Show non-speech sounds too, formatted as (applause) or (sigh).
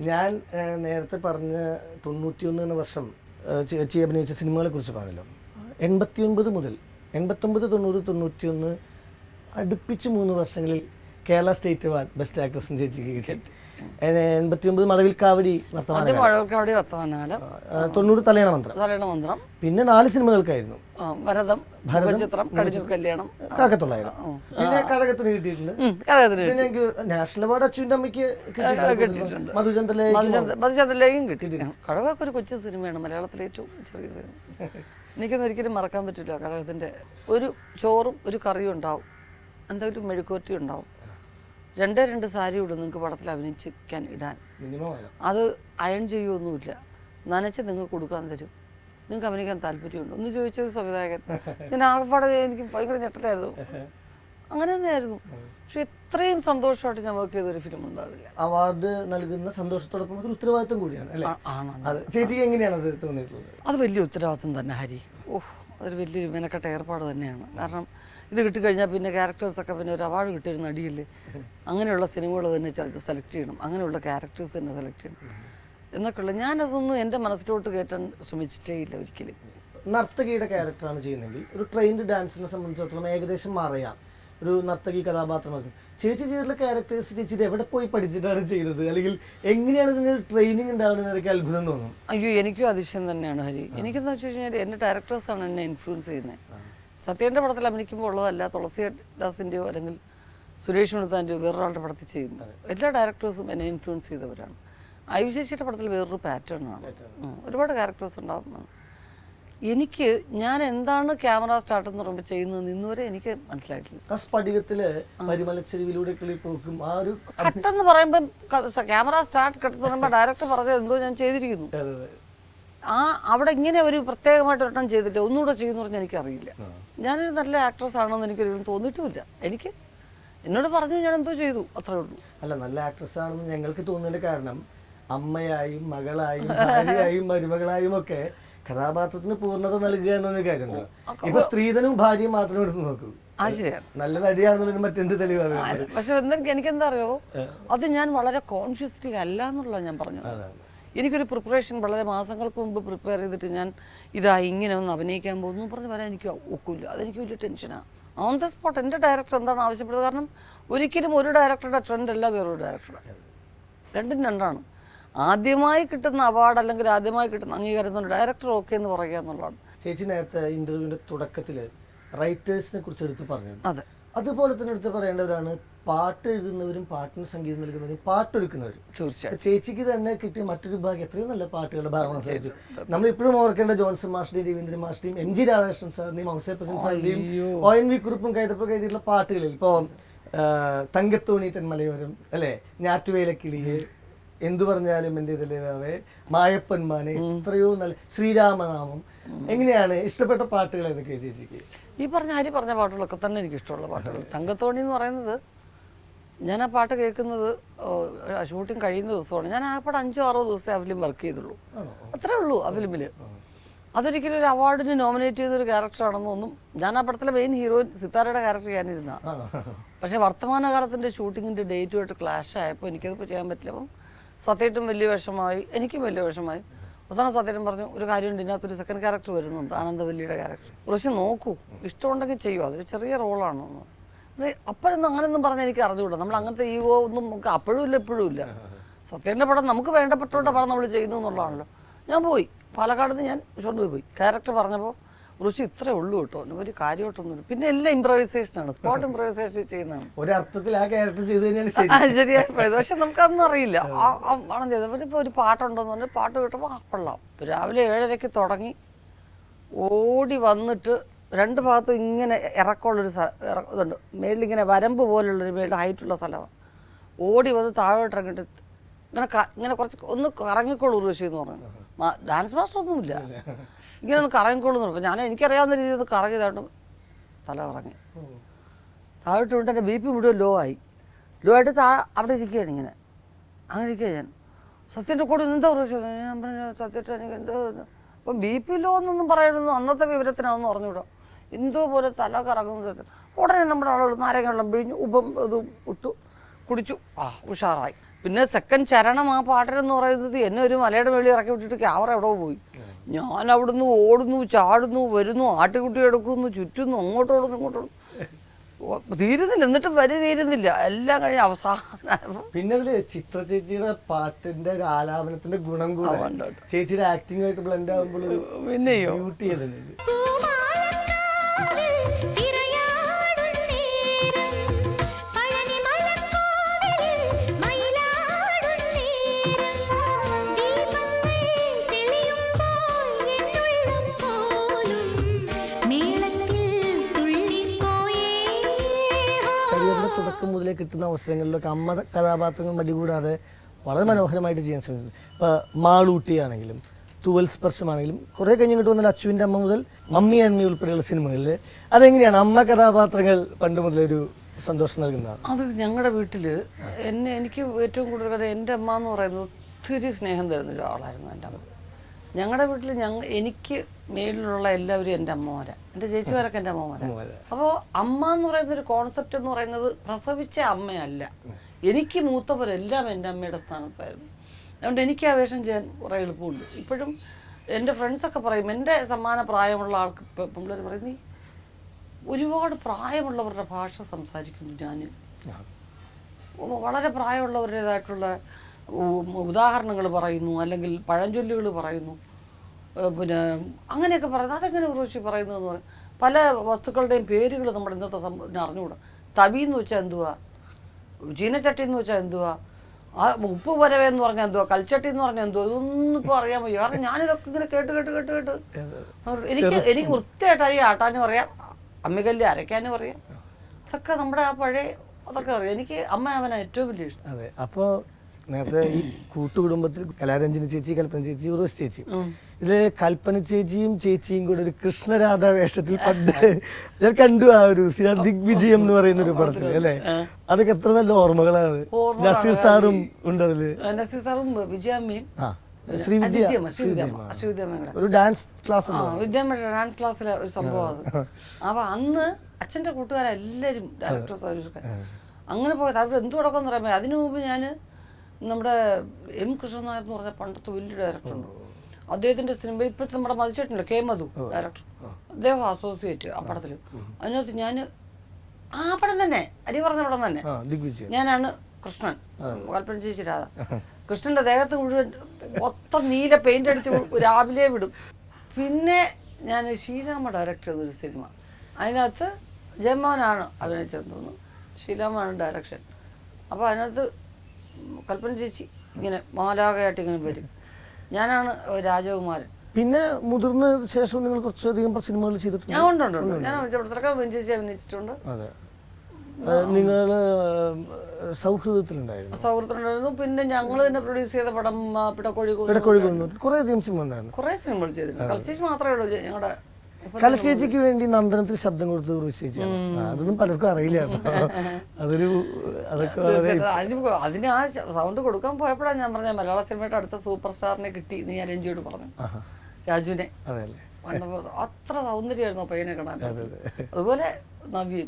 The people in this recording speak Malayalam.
ഞാൻ നേരത്തെ പറഞ്ഞ തൊണ്ണൂറ്റിയൊന്ന് എന്ന വർഷം ചേച്ചി അഭിനയിച്ച സിനിമകളെ കുറിച്ച് പറഞ്ഞല്ലോ. എൺപത്തിയൊൻപത് മുതൽ എൺപത്തൊമ്പത് തൊണ്ണൂറ് തൊണ്ണൂറ്റിയൊന്ന് അടുപ്പിച്ച് മൂന്ന് വർഷങ്ങളിൽ Kerala state award best actress ചേച്ചിക്ക് കിട്ടി. എൺപത്തിയൊമ്പത് മറവിൽ കാവടി വർത്തമാന ആദ്യം മഴക്കാവടി വർത്തമാനാലം തൊണ്ണൂറ് തലയണ മന്ത്രം. തലയണ മന്ത്രം. പിന്നെ നാല് സിനിമകൾക്കായിരുന്നു. ഭരതം ചിത്രം കടിച്ചു കല്യാണം. കാക്കത്തൊള്ളായിരം. പിന്നെ കടകത്തിന് കിട്ടിയിട്ടുണ്ട്. പിന്നെ എനിക്ക് നാഷണൽ അവാർഡ് അച്ഛന്റെ അമ്മയ്ക്ക് കിട്ടിയിട്ടുണ്ട്. മധുചന്ദ്രലെ മധുചന്ദ്രലേഖയും കിട്ടിയിട്ടുണ്ട്. കടകൊക്കെ ഒരു കൊച്ചു സിനിമയാണ് മലയാളത്തിലെ ഏറ്റവും ചെറിയ സിനിമ. എനിക്കൊന്നും ഒരിക്കലും മറക്കാൻ പറ്റില്ല കടകത്തിന്റെ ഒരു ചോറും ഒരു കറിയും ഉണ്ടാവും. എന്തെങ്കിലും മെഴുക്കുവരട്ടി ഉണ്ടാവും. രണ്ടേ രണ്ട് സാരി ഇടും നിങ്ങൾക്ക് പടത്തിൽ അഭിനയിച്ചിരിക്കാൻ ഇടാൻ. അത് അയൺ ചെയ്യുമൊന്നുമില്ല നനച്ച് നിങ്ങൾക്ക് കൊടുക്കാൻ തരും. നിങ്ങൾക്ക് അഭിനയിക്കാൻ താല്പര്യമുണ്ട്. ഒന്ന് ചോദിച്ചത് സംവിധായകൻ. ഞാൻ ആകപ്പാടെ എനിക്ക് ഭയങ്കര ഞെട്ടലായിരുന്നു. അങ്ങനെ തന്നെയായിരുന്നു. പക്ഷെ ഇത്രയും സന്തോഷമായിട്ട് ഞാൻ വർക്ക് ചെയ്തൊരു ഫിലിം ഉണ്ടാവില്ല. അവാർഡ് നൽകുന്ന സന്തോഷത്തോടൊപ്പം ഒരു ഉത്തരവാദിത്വം കൂടിയാണ് ചേച്ചിക്ക് എങ്ങനെയാണ് അത് തോന്നിയിട്ടുള്ളത്? അത് വലിയ ഉത്തരവാദിത്വം തന്നെ ഹരി. ഓഹ് അതൊരു വലിയൊരു മെനക്കെട്ട ഏർപ്പാട് തന്നെയാണ്. കാരണം ഇത് കിട്ടിക്കഴിഞ്ഞാൽ പിന്നെ ക്യാരക്ടേഴ്സൊക്കെ പിന്നെ ഒരു അവാർഡ് കിട്ടിയൊരു നടിയില്ലേ? അങ്ങനെയുള്ള സിനിമകൾ തന്നെ സെലക്ട് ചെയ്യണം. അങ്ങനെയുള്ള ക്യാരക്ടേഴ്സ് തന്നെ സെലക്ട് ചെയ്യണം. എന്നൊക്കെയുള്ള ഞാനതൊന്നും എന്റെ മനസ്സിലോട്ട് കയറ്റാൻ ശ്രമിച്ചിട്ടേ ഇല്ല ഒരിക്കലും. നർത്തകിയുടെ ക്യാരക്ടറാണ് ചെയ്യുന്നതെങ്കിൽ ഒരു ട്രെയിൻഡ് ഡാൻസിനെ സംബന്ധിച്ചിടത്തോളം ഏകദേശം അറിയാം ഒരു നർത്തകി കഥാപാത്രമാക്കും. ചേച്ചി ചെയ്തിട്ടുള്ള ക്യാരക്ടേഴ്സ് ചേച്ചി ഇത് എവിടെ പോയി പഠിച്ചിട്ടാണ് ചെയ്തത്? അല്ലെങ്കിൽ എങ്ങനെയാണ് ഇതിന് ട്രെയിനിങ് ഉണ്ടാവുന്നത് എനിക്ക് അത്ഭുതം തോന്നും. അയ്യോ എനിക്കും അതിശയം തന്നെയാണ് ഹരി. എനിക്കെന്ന് വെച്ച് കഴിഞ്ഞാൽ ഡയറക്ടേഴ്സ് ആണ് എന്നെ ഇൻഫ്ലുവൻസ് ചെയ്യുന്നത്. സത്യേന്റെ പടത്തിൽ അഭിനയിക്കുമ്പോൾ ഉള്ളതല്ല തുളസി ദാസിന്റെയോ അല്ലെങ്കിൽ സുരേഷ് മുഴുത്താന്റെയോ വേറൊരാളുടെ പടത്തിൽ ചെയ്യുന്നത് എല്ലാ ഡയറക്ടേഴ്സും എന്നെ ഇൻഫ്ലുവൻസ് ചെയ്തവരാണ്. ഐ വിശേഷിയുടെ പടത്തിൽ വേറൊരു പാറ്റേൺ ആണ്. ഒരുപാട് ക്യാരക്ടേഴ്സ് ഉണ്ടാവും എനിക്ക് ഞാൻ എന്താണ് ക്യാമറ സ്റ്റാർട്ട് എന്ന് പറയുമ്പോൾ ചെയ്യുന്നത് ഇന്നുവരെ എനിക്ക് മനസ്സിലായിട്ടില്ല. ആ സ്ഫടികത്തിൽ പരിമലച്ചെരുവിലൂടെ ആ ഒരു കട്ടെന്ന് പറയുമ്പോൾ ക്യാമറ സ്റ്റാർട്ട് കട്ടെന്ന് പറയുമ്പോൾ ഡയറക്ടർ പറഞ്ഞത് എന്തോ ഞാൻ ചെയ്തിരിക്കുന്നു. ആ അവിടെ ഇങ്ങനെ ഒരു പ്രത്യേകമായിട്ട് ഒരെണ്ണം ചെയ്തിട്ട് ഒന്നുകൂടെ ചെയ്യുമെന്ന് പറഞ്ഞാൽ എനിക്കറിയില്ല ഞാനൊരു നല്ല ആക്ട്രസ് ആണെന്ന് എനിക്കൊരു തോന്നിയിട്ടുമില്ല. എനിക്ക് എന്നോട് പറഞ്ഞു ഞാൻ എന്തോ ചെയ്തു അത്രേ ഉള്ളൂ. അല്ല നല്ല ആക്ട്രസ് ആണെന്ന് ഞങ്ങൾക്ക് തോന്നുന്നതിന്റെ കാരണം അമ്മയായും മകളായും ഭാര്യയായും മരുമകളായും ഒക്കെ കഥാപാത്രത്തിന് പൂർണത നൽകുക എന്നൊരു കാര്യമുണ്ട്. ഇപ്പൊ സ്ത്രീധനവും ഭാര്യയും മാത്രം എടുത്ത് നോക്കൂ. നല്ല നടിയാണെന്നുള്ളതിന് മറ്റെന്ത് തെളിവാണ് പക്ഷെ എനിക്ക് എന്താ അറിയോ അത് ഞാൻ വളരെ കോൺഷ്യസ്ലി അല്ല എന്നുള്ള ഞാൻ പറഞ്ഞു എനിക്കൊരു പ്രിപ്പറേഷൻ വളരെ മാസങ്ങൾക്ക് മുമ്പ് പ്രിപ്പയർ ചെയ്തിട്ട് ഞാൻ ഇതാ ഇങ്ങനെ ഒന്ന് അഭിനയിക്കാൻ പോകുന്നു പറഞ്ഞ് വരാൻ എനിക്ക് ഒക്കില്ല. അതെനിക്ക് വലിയ ടെൻഷനാണ് ഓൺ ദ സ്പോട്ട് എന്റെ ഡയറക്ടർ എന്താണ് ആവശ്യപ്പെടുന്നത് കാരണം ഒരിക്കലും ഒരു ഡയറക്ടറുടെ ട്രെൻഡ് അല്ല വേറൊരു ഡയറക്ടറുടെ രണ്ടും രണ്ടാണ്. ആദ്യമായി കിട്ടുന്ന അവാർഡ് അല്ലെങ്കിൽ ആദ്യമായി കിട്ടുന്ന അംഗീകാരം ഡയറക്ടർ ഓക്കെ എന്ന് പറയുക എന്നുള്ളതാണ്. ചേച്ചി നേരത്തെ ഇന്റർവ്യൂവിന്റെ തുടക്കത്തിൽ റൈറ്റേഴ്സിനെ കുറിച്ച് എടുത്ത് പറഞ്ഞു അതെ. അതുപോലെ തന്നെ എടുത്ത് പറയേണ്ടവരാണ് പാട്ട് എഴുതുന്നവരും പാട്ടിന് സംഗീതം നൽകുന്നവരും പാട്ടൊരുക്കുന്നവരും. തീർച്ചയായും ചേച്ചിക്ക് തന്നെ കിട്ടിയ മറ്റൊരു ഭാഗം എത്രയും നല്ല പാട്ടുകളുടെ ഭാഗമാണ് ചേച്ചി. നമ്മൾ ഇപ്പോഴും ഓർക്കേണ്ട ജോൺസൺ മാഷിന്റെയും രവീന്ദ്രൻ മാഷിന്റെയും എം ജി രാധാകൃഷ്ണൻ സാറിന്റെയും ഔസേപ്പച്ചൻ സാറിന്റെയും ഒ എൻ വി കുറുപ്പും കൈതപ്പ് കൈതിയിട്ടുള്ള പാട്ടുകളിൽ ഇപ്പോ ആ, തങ്കത്തോണി തെന്മലയോരം അല്ലെ? ഞാറ്റുവേലക്കിളിയെ എന്തു പറഞ്ഞാലും എന്റെ ഇതിലേവേ മായപ്പന്മാനെ എത്രയോ നല്ല ശ്രീരാമനാമം. എങ്ങനെയാണ് ഇഷ്ടപ്പെട്ട പാട്ടുകൾ ഏതൊക്കെയാ ചേച്ചിക്ക്? ഈ പറഞ്ഞ ഹരി പറഞ്ഞ പാട്ടുകളൊക്കെ തന്നെ എനിക്ക് ഇഷ്ടമുള്ള പാട്ടുകൾ. തങ്കത്തോണി എന്ന് പറയുന്നത് ഞാൻ ആ പാട്ട് കേൾക്കുന്നത് ഷൂട്ടിംഗ് കഴിയുന്ന ദിവസമാണ്. ഞാൻ ആ പാട്ട് അഞ്ചോ ആറോ ദിവസമേ ആ ഫിലിം വർക്ക് ചെയ്തുള്ളൂ. അത്രേ ഉള്ളൂ ആ ഫിലിമിൽ അതൊരിക്കലും ഒരു അവാർഡിന് നോമിനേറ്റ് ചെയ്ത ഒരു ക്യാരക്ടറാണെന്നൊന്നും ഞാൻ ആ പടത്തിലെ മെയിൻ ഹീറോയിൻ സിത്താരയുടെ ക്യാരക്ടർ ഞാനിരുന്ന പക്ഷേ വർത്തമാനകാലത്തിന്റെ ഷൂട്ടിങ്ങിന്റെ ഡേറ്റുമായിട്ട് ക്ലാഷ് ആയപ്പോൾ എനിക്കത് ചെയ്യാൻ പറ്റില്ല. അപ്പം സത്യേട്ടും വലിയ വേഷമായി എനിക്കും വലിയ വേഷമായി. അവസാനം സത്യേട്ടൻ പറഞ്ഞു ഒരു കാര്യമുണ്ട് ഇതിനകത്തൊരു സെക്കൻഡ് ക്യാരക്ടർ വരുന്നുണ്ട് ആനന്ദവല്ലിയുടെ ക്യാരക്ടർ കുറച്ച് നോക്കൂ ഇഷ്ടമുണ്ടെങ്കിൽ ചെയ്യൂ അതൊരു ചെറിയ റോളാണ് അപ്പോഴൊന്നും അങ്ങനെയൊന്നും പറഞ്ഞാൽ എനിക്ക് അറിഞ്ഞുകൂടാ. നമ്മൾ അങ്ങനത്തെ ഈഗോ ഒന്നും നമുക്ക് അപ്പോഴും ഇല്ല എപ്പോഴും ഇല്ല. സത്യേന്റെ പടം നമുക്ക് വേണ്ടപ്പെട്ടോണ്ട പടം നമ്മൾ ചെയ്യുന്നു എന്നുള്ളതാണല്ലോ. ഞാൻ പോയി. പാലക്കാട് നിന്ന് ഞാൻ ഷൊർണൂർ പോയി. ക്യാരക്ടർ പറഞ്ഞപ്പോൾ ഋഷി ഇത്രേ ഉള്ളൂ കേട്ടോ. ഒരു കാര്യമായിട്ടൊന്നും പിന്നെ എല്ലാം ഇമ്പ്രവൈസേഷനാണ് സ്പോട്ട് ഇമ്പ്രവൈസേഷൻ ചെയ്യുന്നതാണ്. അർത്ഥത്തിൽ ആ ക്യാരക്ടർ ചെയ്ത് ശരിയായി പോയത് പക്ഷെ നമുക്കതൊന്നും അറിയില്ല. ആ- ചെയ്തത് ഇപ്പോൾ ഒരു പാട്ടുണ്ടോന്ന് പറഞ്ഞാൽ പാട്ട് കേട്ടപ്പോൾ ആ കൊള്ളാം. രാവിലെ ഏഴരയ്ക്ക് തുടങ്ങി. ഓടി വന്നിട്ട് രണ്ട് ഭാഗത്തും ഇങ്ങനെ ഇറക്കമുള്ളൊരു ഇതുണ്ട്. മേളിലിങ്ങനെ വരമ്പ് പോലുള്ളൊരു മേളിൽ ഹൈറ്റുള്ള സ്ഥലമാണ്. ഓടി വന്ന് താഴോട്ട് ഇറങ്ങിയിട്ട് ഇങ്ങനെ ഇങ്ങനെ കുറച്ച് ഒന്ന് കറങ്ങിക്കോളൂ ഋഷി എന്ന് പറഞ്ഞു. ഡാൻസ് മാസ്റ്റർ ഒന്നുമില്ല. ഇങ്ങനെ ഒന്ന് കറങ്ങിക്കൊള്ളുന്നു എന്ന് ഞാൻ എനിക്കറിയാവുന്ന രീതിയിൽ ഒന്ന് കറങ്ങി കറങ്ങിയതായിട്ട് തല കറങ്ങി. താഴോട്ട് കൊണ്ട് എന്റെ ബി പി മുഴുവൻ ലോ ആയി. ലോ ആയിട്ട് താ അവിടെ ഇരിക്കുകയാണ് ഇങ്ങനെ. അങ്ങനെ ഇരിക്കുക ഞാൻ. സത്യന്റെ കൂടെ എന്താ പ്രശ്നം? ഞാൻ പറഞ്ഞു സത്യത്തെ എനിക്ക് എന്തോ ഇത്." അപ്പം ബി പി ലോ എന്നൊന്നും പറയണമെന്ന് അന്നത്തെ വിവരത്തിനാണെന്ന് പറഞ്ഞുകൂടാ എന്തോ പോലെ തല കറങ്ങുന്നത് ഉടനെ നമ്മുടെ ആളുകൾ നാരങ്ങ വെള്ളം പിഴിഞ്ഞ് ഉപ്പം ഇതും ഇട്ടു കുടിച്ചു. ആ ഉഷാറായി. പിന്നെ സെക്കൻഡ് ചരണം ആ പാട്ടിനെന്ന് പറയുന്നത് എന്നെ ഒരു മലയുടെ വെളി ഇറക്കി വിട്ടിട്ട് ക്യാമറ എവിടെ പോയി. ഞാൻ അവിടുന്ന് ഓടുന്നു ചാടുന്നു വരുന്നു ആട്ടുകുട്ടി എടുക്കുന്നു ചുറ്റുന്നു അങ്ങോട്ടും ഓടുന്നു ഇങ്ങോട്ടും തീരുന്നില്ല. എന്നിട്ട് വരി തീരുന്നില്ല. എല്ലാം കഴിഞ്ഞ അവസാനം. പിന്നെ അതിൽ ചിത്ര ചേച്ചിയുടെ പാട്ടിന്റെ ഒരു ആലാപനത്തിന്റെ ഗുണം കൂടെ. ചേച്ചിയുടെ ആക്ടിംഗ് ആയിട്ട് ബ്ലെൻഡ് ആകുമ്പോൾ പിന്നെയോ? ബ്യൂട്ടി അല്ലേ (laughs) കിട്ടുന്ന അവസരങ്ങളിലൊക്കെ അമ്മ കഥാപാത്രങ്ങൾ മടികൂടാതെ വളരെ മനോഹരമായിട്ട് ചെയ്യാൻ ശ്രമിച്ചത് ഇപ്പൊ മാളൂട്ടിയാണെങ്കിലും തൂവൽ സ്പർശമാണെങ്കിലും കുറെ കഴിഞ്ഞ് കിട്ടുന്ന വന്ന അച്ചുവിന്റെ അമ്മ മുതൽ മമ്മി അമ്മി ഉൾപ്പെടെയുള്ള സിനിമകളിൽ അതെങ്ങനെയാണ് അമ്മ കഥാപാത്രങ്ങൾ പണ്ട് മുതലൊരു സന്തോഷം നൽകുന്നതാണ്? അത് ഞങ്ങളുടെ വീട്ടിൽ എന്നെ എനിക്ക് ഏറ്റവും കൂടുതൽ എന്റെ അമ്മ എന്ന് പറയുന്നത് ഒത്തിരി സ്നേഹം തരുന്ന ഒരാളായിരുന്നു എന്റെ അമ്മ. ഞങ്ങളുടെ വീട്ടിൽ ഞങ്ങ എനിക്ക് മേലിലുള്ള എല്ലാവരും എന്റെ അമ്മമാരാണ് എന്റെ ചേച്ചിമാരൊക്കെ എന്റെ അമ്മമാരാണ് അപ്പോൾ അമ്മ എന്ന് പറയുന്ന ഒരു കോൺസെപ്റ്റ് എന്ന് പറയുന്നത് പ്രസവിച്ച അമ്മയല്ല. എനിക്ക് മൂത്തവരെല്ലാം എന്റെ അമ്മയുടെ സ്ഥാനത്തായിരുന്നു. അതുകൊണ്ട് എനിക്ക് ആ വേഷം ചെയ്യാൻ കുറേ എളുപ്പമുണ്ട്. ഇപ്പോഴും എന്റെ ഫ്രണ്ട്സൊക്കെ പറയും എന്റെ സമാന പ്രായമുള്ള ആൾക്ക് പിള്ളേർ പറയുന്നത് നീ ഒരുപാട് പ്രായമുള്ളവരുടെ ഭാഷ സംസാരിക്കുന്നു ഞാൻ വളരെ പ്രായമുള്ളവരുടേതായിട്ടുള്ള ഉദാഹരണങ്ങൾ പറയുന്നു അല്ലെങ്കിൽ പഴഞ്ചൊല്ലുകൾ പറയുന്നു. പിന്നെ അങ്ങനെയൊക്കെ പറയുന്നത് അതെങ്ങനെ ഉറവശി പറയുന്നതെന്ന് പറയും പല വസ്തുക്കളുടെയും പേരുകൾ നമ്മുടെ ഇന്നത്തെ സമൂഹത്തിന് അറിഞ്ഞുകൂടാ. തവി എന്ന് വെച്ചാൽ എന്തുവാ? ചീനച്ചട്ടി എന്ന് വെച്ചാൽ എന്തുവാ? ആ ഉപ്പ് വരവെന്ന് പറഞ്ഞാൽ എന്തുവാ? കൽച്ചട്ടി എന്ന് പറഞ്ഞാൽ എന്തുവാ? ഇതൊന്നും ഇപ്പോൾ അറിയാൻ വയ്യ. കാരണം ഞാനിതൊക്കെ ഇങ്ങനെ കേട്ട് കേട്ട് കേട്ട് കേട്ട്. എനിക്ക് എനിക്ക് വൃത്തിയായിട്ട് ആട്ടാനും അറിയാം. അമ്മികല്ല് അരയ്ക്കാനും അറിയാം. അതൊക്കെ നമ്മുടെ ആ പഴയ അതൊക്കെ അറിയാം. എനിക്ക് അമ്മ അവനാണ് ഏറ്റവും വലിയ ഇഷ്ടം. അതെ. അപ്പോൾ നേരത്തെ ഈ കൂട്ടുകുടുംബത്തിൽ കലാരഞ്ജന ചേച്ചി കൽപ്പന ചേച്ചി ഉറസ് ചേച്ചി ഇതിൽ കൽപ്പന ചേച്ചിയും ചേച്ചിയും കൂടെ ഒരു കൃഷ്ണരാധ വേഷത്തിൽ പണ്ട് ഞാൻ കണ്ടു ആ ഒരു ദിഗ്വിജയം എന്ന് പറയുന്ന ഒരു പടത്തിൽ അല്ലെ അതൊക്കെ എത്ര നല്ല ഓർമ്മകളാണ്. നസീർ സാറും ഉണ്ട് അതിൽ. നസീർ സാറും വിജയമ്മയും ഒരു ഡാൻസ് ക്ലാസ് വിദ്യാമ്മയുടെ ഡാൻസ് ക്ലാസ്സിലെ ഒരു സംഭവം അപ്പൊ അന്ന് അച്ഛന്റെ കൂട്ടുകാരെല്ലാരും ഡയറക്ടേഴ്സ് അങ്ങനെ പോയത്. അവർ എന്ത് തുടക്കം പറയുമ്പോൾ അതിനു മുമ്പ് ഞാൻ നമ്മുടെ എം കൃഷ്ണൻ നായർ എന്ന് പറഞ്ഞ പണ്ടത്തെ വലിയ ഡയറക്ടറുണ്ട് അദ്ദേഹത്തിന്റെ സിനിമ ഇപ്പോഴത്തെ നമ്മുടെ മതിച്ചേട്ടനല്ലോ കെ മധു ഡയറക്ടർ അദ്ദേഹം അസോസിയേറ്റ് ആ പടത്തിൽ അതിനകത്ത് ഞാൻ ആ പടം തന്നെ അരി പറഞ്ഞ പടം തന്നെ. ഞാനാണ് കൃഷ്ണൻ കൽപ്പന ചേച്ചി രാധ. കൃഷ്ണന്റെ ദേഹത്ത് മുഴുവൻ മൊത്തം നീല പെയിന്റ് അടിച്ച് രാവിലെ വിടും. പിന്നെ ഞാൻ ഷീലാമ്മ ഡയറക്ടർ ചെയ്തൊരു സിനിമ അതിനകത്ത് ജയമോനാണ് അഭിനയിച്ചതെന്ന് തോന്നുന്നു. ഷീലാമ്മയാണ് ഡയറക്ഷൻ അപ്പോൾ അതിനകത്ത് കൽപ്പന ചേച്ചി ഇങ്ങനെ മാലാകയായിട്ട് ഇങ്ങനെ വരും. ഞാനാണ് രാജകുമാരൻ. പിന്നെ മുതിർന്ന ശേഷം നിങ്ങൾ കുറച്ചധികം സിനിമകൾ ചെയ്തിട്ടുണ്ട്. ഞാൻ ഉണ്ട് ഞാൻ. ഞാൻ ഇവിടത്തൊക്കെ ചേച്ചി അഭിനയിച്ചിട്ടുണ്ട്. അതെ. നിങ്ങൾ സൗഹൃദത്തിലുണ്ടായിരുന്നു. സൗഹൃദത്തിലുണ്ടായിരുന്നു. പിന്നെ ഞങ്ങൾ തന്നെ പ്രൊഡ്യൂസ് ചെയ്ത പടം പിടക്കോഴി കുന്ന് കുറേ അധികം സിനിമ ഉണ്ടായിരുന്നു. കുറേ സിനിമകൾ ചെയ്തിട്ടുണ്ട്. കളിച്ചേച്ചി മാത്രമേ ഉള്ളൂ. ഞങ്ങളുടെ കലച്ചേച്ചിക്ക് വേണ്ടി നന്ദനത്തിൽ ശബ്ദം കൊടുത്തത് ഉറുസ് ചേച്ചിയാണ്. അതൊന്നും പലർക്കും അറിയില്ല അതൊരു അതൊക്കെ അതിന് ആ സൗണ്ട് കൊടുക്കാൻ പോയപ്പോഴാണ് ഞാൻ പറഞ്ഞ മലയാള സിനിമയുടെ അടുത്ത സൂപ്പർ സ്റ്റാറിനെ കിട്ടി നീ ഞാൻ രഞ്ജിയോട് പറഞ്ഞു. രാജുവിനെ. അതെ അത്ര സൗന്ദര്യമായിരുന്നു ആ പയ്യനെ കാണാൻ. അതുപോലെ നവ്യൻ